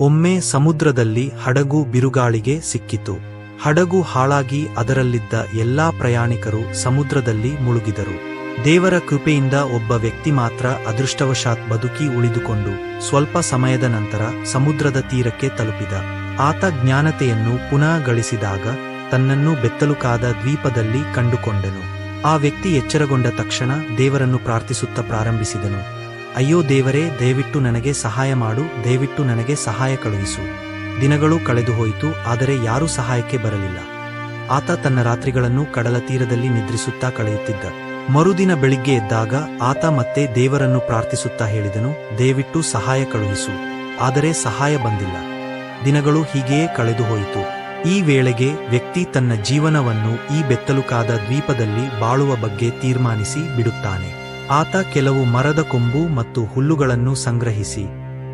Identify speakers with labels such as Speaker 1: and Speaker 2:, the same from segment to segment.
Speaker 1: ಒಮ್ಮೆ ಸಮುದ್ರದಲ್ಲಿ ಹಡಗು ಬಿರುಗಾಳಿಗೆ ಸಿಕ್ಕಿತು. ಹಡಗು ಹಾಳಾಗಿ ಅದರಲ್ಲಿದ್ದ ಎಲ್ಲಾ ಪ್ರಯಾಣಿಕರು ಸಮುದ್ರದಲ್ಲಿ ಮುಳುಗಿದರು. ದೇವರ ಕೃಪೆಯಿಂದ ಒಬ್ಬ ವ್ಯಕ್ತಿ ಮಾತ್ರ ಅದೃಷ್ಟವಶಾತ್ ಬದುಕಿ ಉಳಿದುಕೊಂಡು ಸ್ವಲ್ಪ ಸಮಯದ ನಂತರ ಸಮುದ್ರದ ತೀರಕ್ಕೆ ತಲುಪಿದ. ಆತ ಜ್ಞಾನತೆಯನ್ನು ಪುನಃ ಗಳಿಸಿದಾಗ ತನ್ನನ್ನು ಬೆತ್ತಲುಕಾದ ದ್ವೀಪದಲ್ಲಿ ಕಂಡುಕೊಂಡನು. ಆ ವ್ಯಕ್ತಿ ಎಚ್ಚರಗೊಂಡ ತಕ್ಷಣ ದೇವರನ್ನು ಪ್ರಾರ್ಥಿಸುತ್ತಾ ಪ್ರಾರಂಭಿಸಿದನು. ಅಯ್ಯೋ ದೇವರೇ, ದಯವಿಟ್ಟು ನನಗೆ ಸಹಾಯ ಮಾಡು, ದಯವಿಟ್ಟು ನನಗೆ ಸಹಾಯ ಕಳುಹಿಸು. ದಿನಗಳು ಕಳೆದು ಹೋಯಿತು, ಆದರೆ ಯಾರೂ ಸಹಾಯಕ್ಕೆ ಬರಲಿಲ್ಲ. ಆತ ತನ್ನ ರಾತ್ರಿಗಳನ್ನು ಕಡಲ ತೀರದಲ್ಲಿ ನಿದ್ರಿಸುತ್ತಾ ಕಳೆಯುತ್ತಿದ್ದ. ಮರುದಿನ ಬೆಳಿಗ್ಗೆ ಎದ್ದಾಗ ಆತ ಮತ್ತೆ ದೇವರನ್ನು ಪ್ರಾರ್ಥಿಸುತ್ತಾ ಹೇಳಿದನು, ದಯವಿಟ್ಟು ಸಹಾಯ ಕಳುಹಿಸು. ಆದರೆ ಸಹಾಯ ಬಂದಿಲ್ಲ. ದಿನಗಳು ಹೀಗೆಯೇ ಕಳೆದು ಹೋಯಿತು. ಈ ವೇಳೆಗೆ ವ್ಯಕ್ತಿ ತನ್ನ ಜೀವನವನ್ನು ಈ ಬೆತ್ತಲುಕಾದ ದ್ವೀಪದಲ್ಲಿ ಬಾಳುವ ಬಗ್ಗೆ ತೀರ್ಮಾನಿಸಿ ಬಿಡುತ್ತಾನೆ. ಆತ ಕೆಲವು ಮರದ ಕೊಂಬು ಮತ್ತು ಹುಲ್ಲುಗಳನ್ನು ಸಂಗ್ರಹಿಸಿ,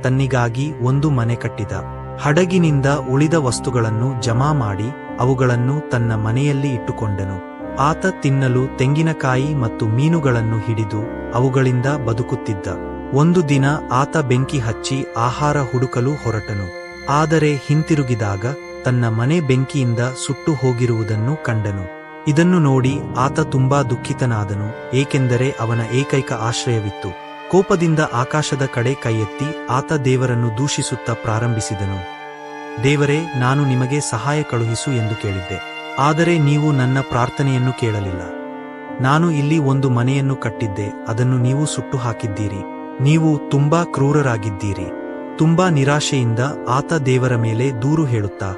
Speaker 1: ತನ್ನಿಗಾಗಿ ಒಂದು ಮನೆ ಕಟ್ಟಿದ. ಹಡಗಿನಿಂದ ಉಳಿದ ವಸ್ತುಗಳನ್ನು ಜಮಾ ಮಾಡಿ, ಅವುಗಳನ್ನು ತನ್ನ ಮನೆಯಲ್ಲಿ ಇಟ್ಟುಕೊಂಡನು. ಆತ ತಿನ್ನಲು ತೆಂಗಿನಕಾಯಿ ಮತ್ತು ಮೀನುಗಳನ್ನು ಹಿಡಿದು, ಅವುಗಳಿಂದ ಬದುಕುತ್ತಿದ್ದ. ಒಂದು ದಿನ ಆತ ಬೆಂಕಿ ಹಚ್ಚಿ ಆಹಾರ ಹುಡುಕಲು ಹೊರಟನು. ಆದರೆ ಹಿಂತಿರುಗಿದಾಗ, ತನ್ನ ಮನೆ ಬೆಂಕಿಯಿಂದ ಸುಟ್ಟು ಹೋಗಿರುವುದನ್ನು ಕಂಡನು. ಇದನ್ನು ನೋಡಿ ಆತ ತುಂಬಾ ದುಃಖಿತನಾದನು, ಏಕೆಂದರೆ ಅವನ ಏಕೈಕ ಆಶ್ರಯವಿತ್ತು. ಕೋಪದಿಂದ ಆಕಾಶದ ಕಡೆ ಕೈಯೆತ್ತಿ ಆತ ದೇವರನ್ನು ದೂಷಿಸುತ್ತಾ ಪ್ರಾರಂಭಿಸಿದನು. ದೇವರೇ, ನಾನು ನಿಮಗೆ ಸಹಾಯ ಕಳುಹಿಸು ಎಂದು ಕೇಳಿದ್ದೆ. ಆದರೆ ನೀವು ನನ್ನ ಪ್ರಾರ್ಥನೆಯನ್ನು ಕೇಳಲಿಲ್ಲ. ನಾನು ಇಲ್ಲಿ ಒಂದು ಮನೆಯನ್ನು ಕಟ್ಟಿದ್ದೆ, ಅದನ್ನು ನೀವು ಸುಟ್ಟು ಹಾಕಿದ್ದೀರಿ ನೀವು ತುಂಬಾ ಕ್ರೂರರಾಗಿದ್ದೀರಿ. ತುಂಬಾ ನಿರಾಶೆಯಿಂದ ಆತ ದೇವರ ಮೇಲೆ ದೂರು ಹೇಳುತ್ತಾ,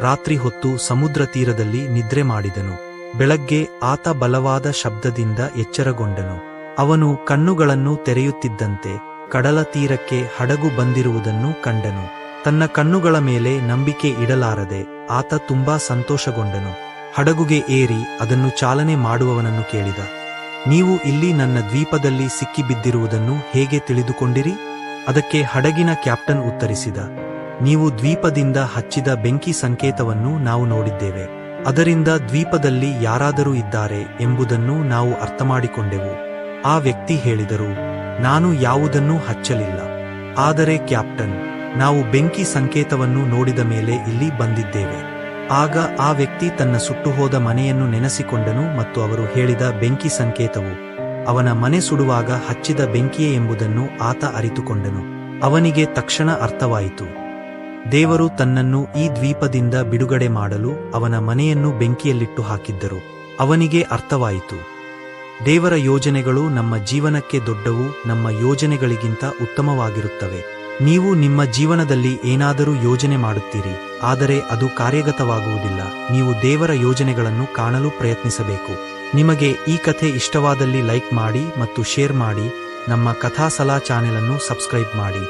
Speaker 1: ರಾತ್ರಿ ಹೊತ್ತು ಸಮುದ್ರ ತೀರದಲ್ಲಿ ನಿದ್ರೆ ಮಾಡಿದನು. ಬೆಳಗ್ಗೆ ಆತ ಬಲವಾದ ಶಬ್ದದಿಂದ ಎಚ್ಚರಗೊಂಡನು. ಅವನು ಕಣ್ಣುಗಳನ್ನು ತೆರೆಯುತ್ತಿದ್ದಂತೆ ಕಡಲ ತೀರಕ್ಕೆ ಹಡಗು ಬಂದಿರುವುದನ್ನು ಕಂಡನು. ತನ್ನ ಕಣ್ಣುಗಳ ಮೇಲೆ ನಂಬಿಕೆ ಇಡಲಾರದೆ ಆತ ತುಂಬಾ ಸಂತೋಷಗೊಂಡನು. ಹಡಗುಗೆ ಏರಿ ಅದನ್ನು ಚಾಲನೆ ಮಾಡುವವನನ್ನು ಕೇಳಿದ. ನೀವು ಇಲ್ಲಿ ನನ್ನ ದ್ವೀಪದಲ್ಲಿ ಸಿಕ್ಕಿಬಿದ್ದಿರುವುದನ್ನು ಹೇಗೆ ತಿಳಿದುಕೊಂಡಿರಿ? ಅದಕ್ಕೆ ಹಡಗಿನ ಕ್ಯಾಪ್ಟನ್ ಉತ್ತರಿಸಿದ. ನೀವು ದ್ವೀಪದಿಂದ ಹಚ್ಚಿದ ಬೆಂಕಿ ಸಂಕೇತವನ್ನು ನಾವು ನೋಡಿದ್ದೇವೆ. ಅದರಿಂದ ದ್ವೀಪದಲ್ಲಿ ಯಾರಾದರೂ ಇದ್ದಾರೆ ಎಂಬುದನ್ನು ನಾವು ಅರ್ಥಮಾಡಿಕೊಂಡೆವು. ಆ ವ್ಯಕ್ತಿ ಹೇಳಿದರು, ನಾನು ಯಾವುದನ್ನೂ ಹಚ್ಚಲಿಲ್ಲ. ಆದರೆ ಕ್ಯಾಪ್ಟನ್, ನಾವು ಬೆಂಕಿ ಸಂಕೇತವನ್ನು ನೋಡಿದ ಮೇಲೆ ಇಲ್ಲಿ ಬಂದಿದ್ದೇವೆ. ಆಗ ಆ ವ್ಯಕ್ತಿ ತನ್ನ ಸುಟ್ಟುಹೋದ ಮನೆಯನ್ನು ನೆನೆಸಿಕೊಂಡನು ಮತ್ತು ಅವರು ಹೇಳಿದ ಬೆಂಕಿ ಸಂಕೇತವು, ಅವನ ಮನೆ ಸುಡುವಾಗ ಹಚ್ಚಿದ ಬೆಂಕಿಯೇ ಎಂಬುದನ್ನು ಆತ ಅರಿತುಕೊಂಡನು. ಅವನಿಗೆ ತಕ್ಷಣ ಅರ್ಥವಾಯಿತು. ದೇವರು ತನ್ನನ್ನು ಈ ದ್ವೀಪದಿಂದ ಬಿಡುಗಡೆ ಮಾಡಲು ಅವನ ಮನೆಯನ್ನು ಬೆಂಕಿಯಲ್ಲಿಟ್ಟು ಹಾಕಿದ್ದರು. ಅವನಿಗೆ ಅರ್ಥವಾಯಿತು. ದೇವರ ಯೋಜನೆಗಳು ನಮ್ಮ ಜೀವನಕ್ಕೆ ದೊಡ್ಡವು, ನಮ್ಮ ಯೋಜನೆಗಳಿಗಿಂತ ಉತ್ತಮವಾಗಿರುತ್ತವೆ. ನೀವು ನಿಮ್ಮ ಜೀವನದಲ್ಲಿ ಏನಾದರೂ ಯೋಜನೆ ಮಾಡುತ್ತೀರಿ, ಆದರೆ ಅದು ಕಾರ್ಯಗತವಾಗುವುದಿಲ್ಲ. ನೀವು ದೇವರ ಯೋಜನೆಗಳನ್ನು ಕಾಣಲು ಪ್ರಯತ್ನಿಸಬೇಕು. ನಿಮಗೆ ಈ ಕಥೆ ಇಷ್ಟವಾದಲ್ಲಿ ಲೈಕ್ ಮಾಡಿ ಮತ್ತು ಶೇರ್ ಮಾಡಿ, ನಮ್ಮ ಕಥಾಸಲಾ ಚಾನೆಲ್ ಅನ್ನು ಸಬ್ಸ್ಕ್ರೈಬ್ ಮಾಡಿ.